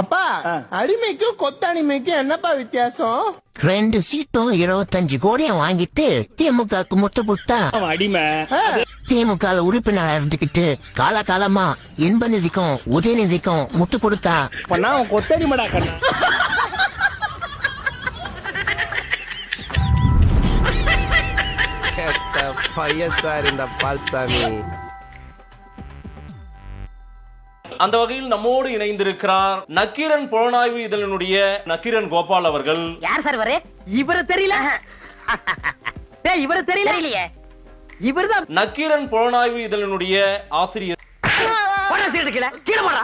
அப்பா அடிமைக்கும் கொத்தடிமைக்கும் என்னப்பா வித்தியாசம்? ரெண்டு சீட்டும் இருபத்தஞ்சு கோடியை வாங்கிட்டு திமுகவுக்கு முட்டு புட்டா. அடிமை. திமுக உறுப்பினரா இருந்துகிட்டு காலகாலமா இன்ப நிதிக்கும் உதயநிதிக்கும் முட்டு கொடுத்தா. கொத்தடிமடா கண்ணா. பையன் சார் இந்த பால்சாமி. அந்த வகையில் நம்மோடு இணைந்திருக்கிறார் நக்கீரன் புலனாய்வு இதழினுடைய நக்கீரன் கோபால் அவர்கள். யார் சார் இவரு? இவரு தெரியல. இவரு தெரியல. தெரியலையே. இவர்தான். நக்கீரன் புலனாய்வு இதழினுடைய ஆசிரியர்.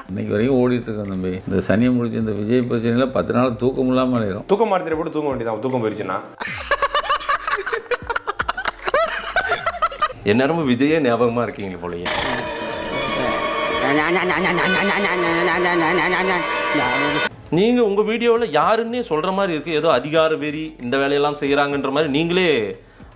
இன்னைக்கு வரைக்கும் ஓடிட்டு இருக்கோம் தம்பி. இந்த சனியை முடிச்சு இந்த விஜய் பிரச்சனையில பத்து நாள் தூக்கம் இல்லாமல் ஆயிரும். தூக்கம் மாத்திரை போட்டு தூங்க வேண்டியதான் தூக்கம் போயிருச்சுன்னா? எந்நேரமும் விஜயே ஞாபகமா இருக்கீங்க போலயே. நீங்க உங்க வீடியோல யாருன்னே சொல்ற மாதிரி இருக்கு. ஏதோ அதிகார வெறி இந்த வேலையெல்லாம் செய்யறாங்கன்ற மாதிரி நீங்களே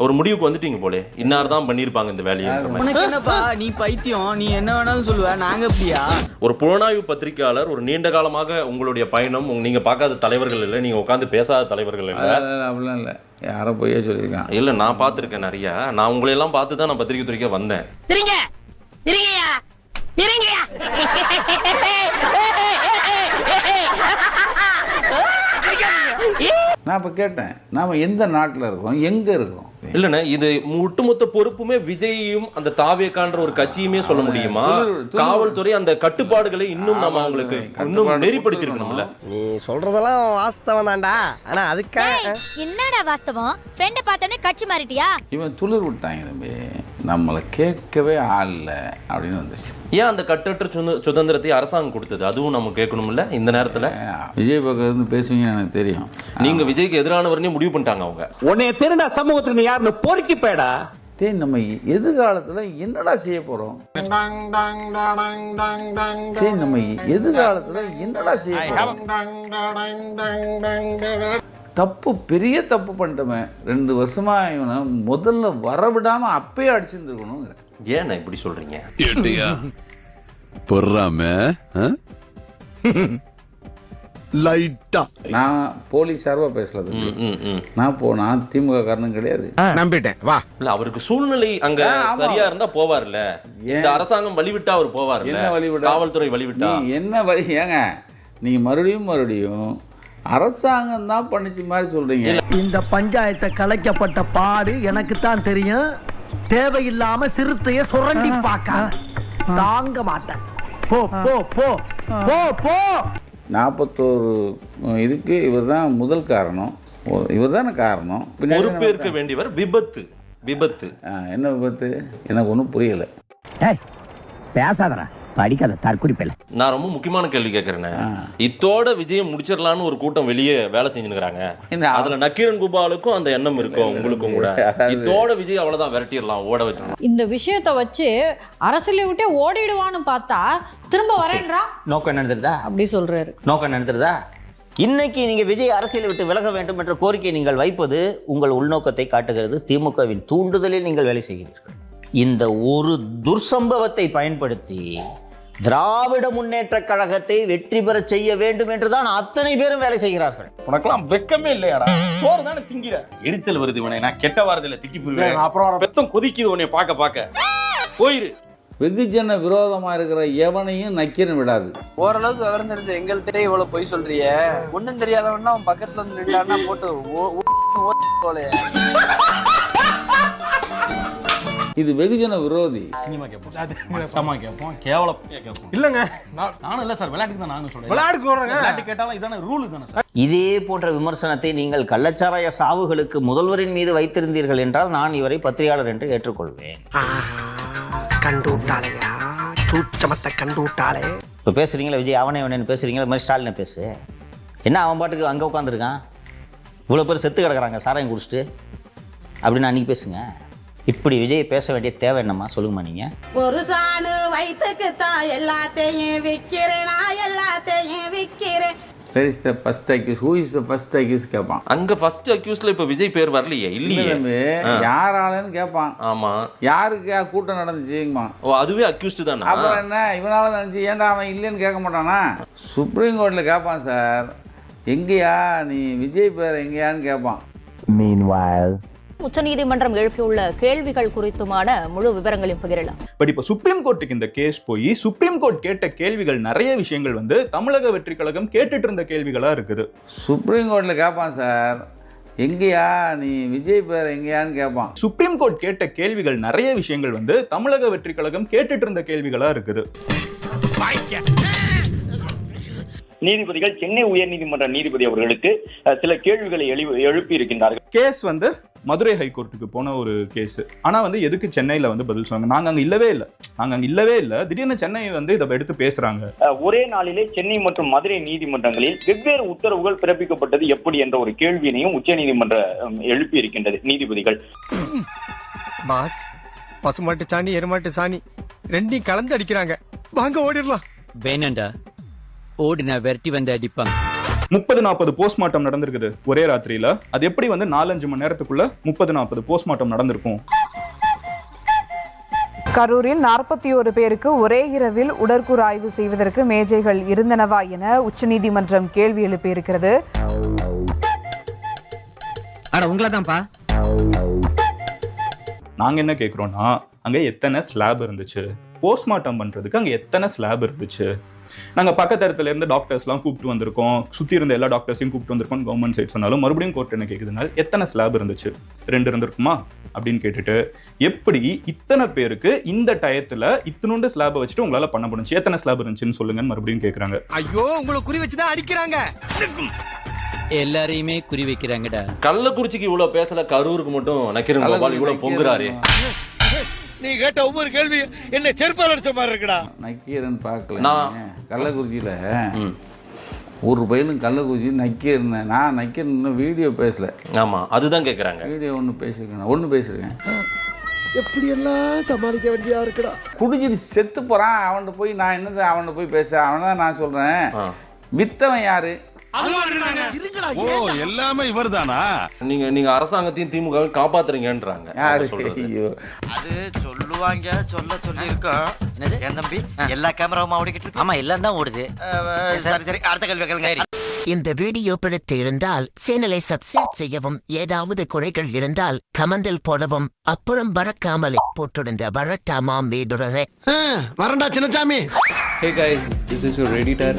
ஒரு முடிவுக்கு வந்துட்டீங்க போலே. இன்னார் தான் பண்ணிருப்பாங்க இந்த வேலையன்ற மாதிரி. உனக்கு என்னப்பா? நீ பைத்தியம். நீ என்ன வேணாலும் சொல்லுவ. நாங்க அப்படியா ஒரு புலனாய்வு பத்திரிகையாளர் ஒரு நீண்ட காலமாக உங்களுடைய பயணம் நீங்க பார்க்காத தலைவர்கள் இல்லை நீங்க உட்காந்து பேசாத தலைவர்கள் இல்லை. அப்படிலாம் இல்லை. யாரோ பொய்யா சொல்லியிருக்கான். இல்ல நான் பார்த்திருக்கேன் நிறைய. நான் உங்களை எல்லாம் பார்த்து தான் நான் பத்திரிகை துறைக்கே வந்தேன். இருங்கயா நான் இப்போ கேட்டேன். நாம எந்த நாட்டில் இருக்கோம்? எங்கே இருக்கோம்? இல்லண்ணே இது ஒட்டுமொத்த பொறுப்புமே விஜயையும் அந்த தாவேக்கான்ற ஒரு கட்சியுமே சொல்ல முடியுமா. காவல்துறை அந்த கட்டுப்பாடுகளை இன்னும் நம்ம அவங்களுக்கு இன்னும் நெறிப்படுத்திருக்கணும்ல நீ சொல்றதெல்லாம் வாஸ்தவம் தான்டா. ஆனா அதுக்காக என்னடா வாஸ்தவம்? ஃப்ரெண்ட பார்த்தோன்னே கட்சி மாறிட்டியா? இவன் துளிர் விட்டாங்க தம்பி நம்மளை கேட்கவே ஆள் இல்லை அப்படின்னு வந்துச்சு. ஏன் அந்த கட்டற்ற சுத- சுதந்திரத்தை அரசாங்கம் கொடுத்தது? அதுவும் நம்ம கேட்கணும்ல இந்த நேரத்துல? விஜய் பக்கம் இருந்து பேசுவீங்கன்னு எனக்கு தெரியும். நீங்க விஜய்க்கு எதிரானவர்னே முடிவு பண்ணிட்டாங்க அவங்க. உன்னைய திருடா சமூகத்துக்கு நீ யாருன்னு பொறுக்கி போயடா. டேய் நம்ம எதிர்காலத்தில் என்னடா செய்ய போகிறோம் டேய் நம்ம எதிர்காலத்தில் என்னடா செய்ய போகிறோம் தப்பு பெரிய தப்பு பண்ணிட்டோமே. ரெண்டு வருஷமா இவனை முதல்ல வரவிடாம அப்பயே அடிச்சிருந்துருக்கணும் ஏன் இப்படி சொல்றீங்க? ஏட்டியா? பொறாம லைட்டா. நான் போலீஸ் சார்பா ம். நான் போ நான் திமுக காரணம் கிடையாது. நம்பிட்டேன். வா. இல்ல அவருக்கு சூழ்நிலை அங்க. சரியா இருந்தா போவார்ல. இந்த அரசாங்கம் வழிவிட்டா அவர் போவார்ல. என்ன வழிவிட காவல்துறை வழிவிட்டா? நீ என்ன வழி? ஏங்க நீங்க மறுபடியும் மறுபடியும் அரசாங்கம் தான் பண்ணிச்சு மாதிரி சொல்றீங்க. இந்த பஞ்சாயத்தை கலைக்கப்பட்ட பாடு எனக்கு தான் தெரியும். தேவையில்லாம சிறுத்தைய சுரண்டி பார்க்க தாங்க மாட்டேன். போ போ போ போ போ. நாற்பத்தோரு இதுக்கு இவர் தான் முதல் காரணம். இவர் தானே காரணம். பொறுப்பேற்க வேண்டியவர் விபத்து விபத்து. என்ன விபத்து? எனக்கு ஒன்றும் புரியலை. பேசாதடா. படிக்காத தற்குறி பேல நான் ரொம்ப முக்கியமான கேள்வி கேட்கறேன் இத்தோட விஜயம் முடிச்சிடலான்னு ஒரு கூட்டம் வெளியே வேலை செஞ்சுருக்காங்க இந்த அதுல நக்கீரன் கோபாலுக்கும் அந்த எண்ணம் இருக்கும் உங்களுக்கும் கூட. இத்தோட விஜய் அவ்வளவுதான் விரட்டிடலாம் ஓட வச்சிடலாம் இந்த விஷயத்த வச்சு அரசியலை விட்டே ஓடிடுவான்னு பார்த்தா திரும்ப வரேன்றான் நோக்கம் என்ன தெரியுதா அப்படி சொல்றாரு. நோக்கம் என்ன தெரியுதா இன்னைக்கு நீங்க விஜய் அரசியலை விட்டு விலக வேண்டும் என்ற கோரிக்கை நீங்கள் வைப்பது உங்கள் உள்நோக்கத்தை காட்டுகிறது. திமுகவின் தூண்டுதலில் நீங்கள் வேலை செய்கிறீர்கள். இந்த ஒரு துர்சம்பவத்தை பயன்படுத்தி திராவிட முன்னேற்ற கழகத்தை வெற்றி பெறச் செய்ய வேண்டும் என்றுதான் அத்தனை பேரும் வேலை செய்கிறார்கள் உனக்கெல்லாம் வெக்கமே இல்லையாடா சோறு தானே திங்கிற எரிச்சல் வருது உனே நான் கெட்ட வாரதில்ல திக்கி போயிருவேன் அப்புறம் பெத்தம் கொதிக்குது உன்னை பார்க்க பார்க்க போயிரு வெகுஜன விரோதமா இருக்கிற எவனையும் நக்கீரன் விடாது ஓரளவுக்கு விவரம் தெரிஞ்ச எங்கள்கிட்ட இவ்வளவு பொய் சொல்றிய ஒண்ணும் தெரியாதவன்னா அவன் பக்கத்துல வந்து நின்றான்னா போட்டு ஓ- ஓ- ஓ- போலே இது வெகுஜன விரோதி. சினிமா கேட்போம் மட்டமா கேட்போம் கேவலம் கேட்போம் இல்லங்க நானும் இல்ல சார் விளையாட்டுக்கு தான் நானும் சொல்றேன். வர்றேங்க. விளையாட்டு கேட்டாலும் இதான ரூல் தானே சார். இதே போன்ற விமர்சனத்தை நீங்கள் கள்ளச்சாராய சாவுகளுக்கு முதல்வரின் மீது வைத்திருந்தீர்கள் என்றால் நான் இவரை பத்திரிகையாளர் என்று ஏற்றுக்கொள்வேன். கண்டு விட்டாளையா சூச்சமத்தை கண்டு இப்போ பேசுறீங்களா விஜய்? அவனே அவனேன்னு பேசுறீங்களா? இது மாதிரி ஸ்டாலினை பேசு. என்ன அவன் பாட்டுக்கு அங்கே உட்காந்துருக்கான் இவ்வளோ பேர் செத்து கிடக்குறாங்க சாராயம் குடிச்சிட்டு. அப்படின்னு அன்றைக்கி பேசுங்க. இப்படி விஜய் பேச வேண்டிய தேவை என்னம்மா? சொல்லுங்கம்மா நீங்க. ஒரு சாணு வயிற்றுக்கு தான் எல்லாத்தையும் விற்கிறேன் நான் எல்லாத்தையும் விற்கிறேன் very is the first accused who is the first accused கேட்பான் அங்க ஃபர்ஸ்ட் அக்யூஸ்ல இப்ப விஜய் பேர் வரலையே இல்லை இல்லையே தம்பி. யாராலன்னு கேட்பான் ஆமா. யாருக்கு கூட்டம் நடந்துச்சுங்கம்மா? ஓ அதுவே அக்யூஸ்டு தானா? அப்புறம் என்ன? இவனால நினச்சி ஏன்டா அவன் இல்லைன்னு கேட்க மாட்டானா? சுப்ரீம் கோர்ட்டில் கேட்பான் சார் எங்கேயா? நீ விஜய் பேர் எங்கேயான்னு கேட்பான் உச்சநீதிமன்றம் எழுப்பியுள்ள கேள்விகள் குறித்துமான முழு விவரங்களையும் பகிரலாம். பட் இப்போ சுப்ரீம் கோர்ட்டுக்கு இந்த கேஸ் போய் சுப்ரீம் கோர்ட் கேட்ட கேள்விகள் நிறைய விஷயங்கள் வந்து தமிழக வெற்றி கழகம் கேட்டுட்டு இருந்த கேள்விகளா இருக்குது. சுப்ரீம் கோர்ட்டில் கேட்பான் சார். எங்கேயா? நீ விஜய் பேர் எங்கேயான்னு கேட்பான் சுப்ரீம் கோர்ட் கேட்ட கேள்விகள் நிறைய விஷயங்கள் வந்து தமிழக வெற்றி கழகம் கேட்டுட்டு இருந்த கேள்விகளா இருக்குது. நீதிபதிகள் சென்னை உயர்நீதிமன்ற நீதிபதி அவர்களுக்கு சில கேள்விகளை எழுப்பி எழுப்பி இருக்கின்றார்கள் கேஸ் வந்து மதுரை ஹைகோர்ட்டுக்கு போன ஒரு கேஸ். ஆனா வந்து எதுக்கு சென்னையில வந்து பதில் சொன்னாங்க? நாங்க அங்க இல்லவே இல்லை. நாங்க அங்க இல்லவே இல்லை. திடீர்னு சென்னை வந்து இதை எடுத்து பேசுறாங்க. அஹ், ஒரே நாளிலே சென்னை மற்றும் மதுரை நீதிமன்றங்களில் வெவ்வேறு உத்தரவுகள் பிறப்பிக்கப்பட்டது எப்படி என்ற ஒரு கேள்வியினையும் உச்சநீதிமன்ற அஹ், எழுப்பி இருக்கின்றது நீதிபதிகள். பாஸ் பசுமாட்டு சாணி எருமாட்டு சாணி ரெண்டையும் கலந்து அடிக்கிறாங்க. வாங்க ஓடிடலாம். வேணாண்டா ஓடினா விரட்டி வந்து அடிப்பாங்க முப்பது நாற்பது போஸ்ட்மார்ட்டம் நடந்திருக்குது ஒரே ராத்திரியில. அது எப்படி வந்து நாலஞ்சு மணி நேரத்துக்குள்ள முப்பது நாற்பது போஸ்ட்மார்ட்டம் நடந்திருக்கும்? கரூரில் நாற்பத்தி ஒரு பேருக்கு ஒரே இரவில் உடற்கூறு ஆய்வு செய்வதற்கு மேஜைகள் இருந்தனவா என உச்சநீதிமன்றம் கேள்வி எழுப்பியிருக்கிறது. நாங்க என்ன கேக்குறோம்னா அங்க எத்தனை ஸ்லாப் இருந்துச்சு? போஸ்ட்மார்ட்டம் பண்றதுக்கு அங்க எத்தனை ஸ்லாப் இருந்துச்சு? நாங்க பக்கத்து இடத்துல இருந்து டாக்டர்ஸ்லாம் கூப்பிட்டு வந்திருக்கோம். சுத்தி இருந்த எல்லா டாக்டர்ஸையும் கூப்பிட்டு வந்திருக்கோம் கவர்மெண்ட் சைட் சொன்னாலும் மறுபடியும் கோர்ட் என்ன கேக்குதுனால எத்தனை ஸ்லாப் இருந்துச்சு? ரெண்டு இருந்திருக்குமா? அப்படின்னு கேட்டுட்டு எப்படி இத்தனை பேருக்கு இந்த டயத்துல இத்தனோண்டு ஸ்லாபை வச்சுட்டு உங்களால பண்ண முடிஞ்சு? எத்தனை ஸ்லாப் இருந்துச்சுன்னு சொல்லுங்கன்னு மறுபடியும் கேக்குறாங்க. ஐயோ உங்களை குறி வச்சுதான் அடிக்கிறாங்க. எல்லாரையுமே குறி வைக்கிறாங்கடா. கள்ளக்குறிச்சிக்கு இவ்வளவு பேசல கரூருக்கு மட்டும் நக்கிரன் கோபால் இவ்வளவு பொங்குறாரு. நீ கேட்ட ஒவ்வொரு கேள்வி என்ன செருப்பால் அடிச்ச மாதிரி இருக்குடா. நக்கீரன் பார்க்கல நான்-. கள்ளக்குறிச்சியில். ஒரு பையனும் கள்ளக்குறிச்சி நக்கீரன். நான் நக்கீரன் வீடியோ பேசல. ஆமா அதுதான் கேக்குறாங்க. வீடியோ ஒன்று பேசியிருக்கேன் ஒன்று பேசியிருக்கேன் எப்படி எல்லாம் சமாளிக்க வேண்டியதா இருக்குடா. குடிச்சிட்டு செத்து போகிறான் அவன்கிட்ட போய் நான் என்னது? அவன்கிட்ட போய் பேச. அவனை தான் நான் சொல்கிறேன் ஆ. வித்தவன் யாரு? ஓ எல்லாமே இவர்தானா? நீங்க நீங்க அரசாங்கத்தையும் திமுக காப்பாத்துறீங்கன்றாங்க. அது சொல்லுவாங்க சொல்ல சொல்லி இருக்கோம் என் தம்பி? எல்லா கேமராவும் ஓடிக்கிட்டு இருக்கு. ஆமா எல்லாம் தான் ஓடுது. சரி சரி. அடுத்த கேள்வி கேளுங்க. இந்த வீடியோ பிடித்து இருந்தால் சேனலை சப்ஸ்கிரைப் செய்யவும் ஏதாவது குறைகள் இருந்தால் கமெண்டில் போடவும் அப்புறம் பறக்காமலே போட்டிருந்த வரட்டாமாம் வீடுறதை வரண்டா Chinnasamy hey guys this is your editor